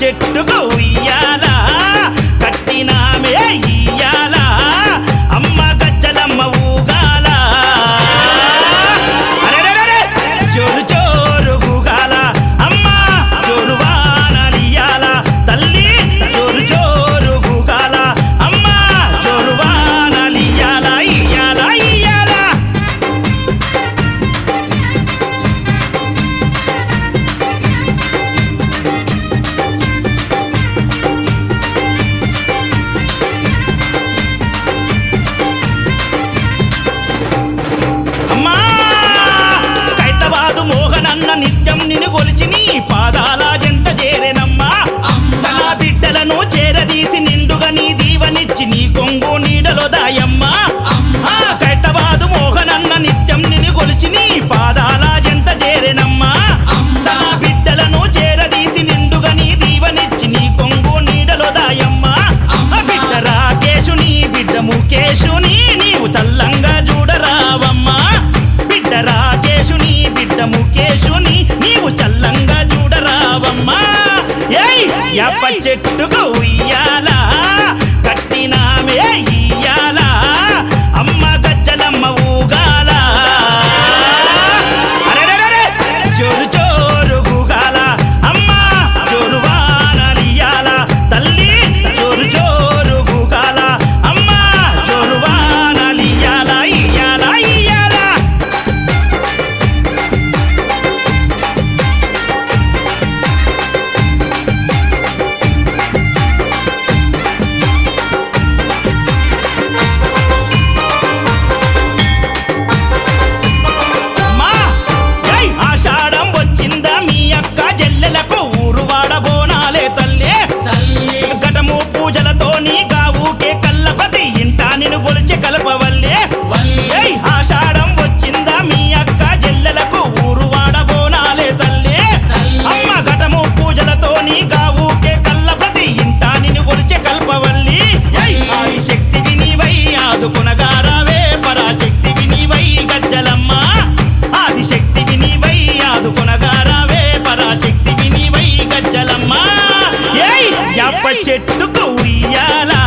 చెట్టుకు అమ్మా! ఎప్ప చెట్టుకు ఉయ్యాలా? వేప చెట్టుకు ఉయ్యాలా?